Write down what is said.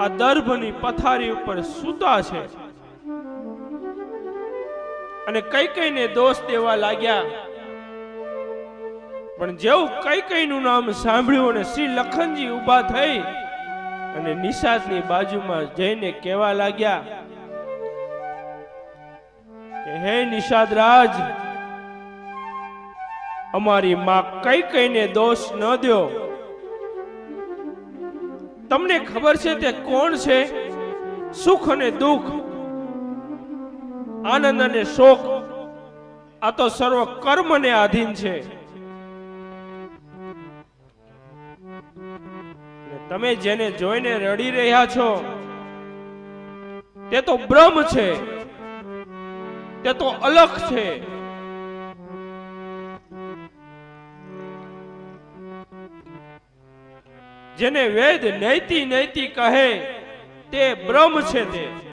આ દર્ભની પથારી ઉપર સૂતા છે. અને કઈ કઈને દોષ દેવા લાગ્યા. પણ જેવું કઈ કઈ નું નામ સાંભળ્યું અને શ્રી લખનજી ઊભા થઈ અને નિષાદની બાજુમાં જઈને કહેવા લાગ્યા, કે હે નિષાદ રાજ, અમારી માં કઈ કઈને દોષ ન દ્યો. તમને ખબર છે તે કોણ છે? સુખ અને દુઃખ, આનંદ અને શોક, આ તો સર્વ કર્મને આધીન છે. તમે જેને જોઈને રડી રહ્યા છો, તે તો બ્રહ્મ છે, તે તો અલખ છે. જેને વેદ નૈતિ નૈતિ કહે તે બ્રહ્મ છે તે.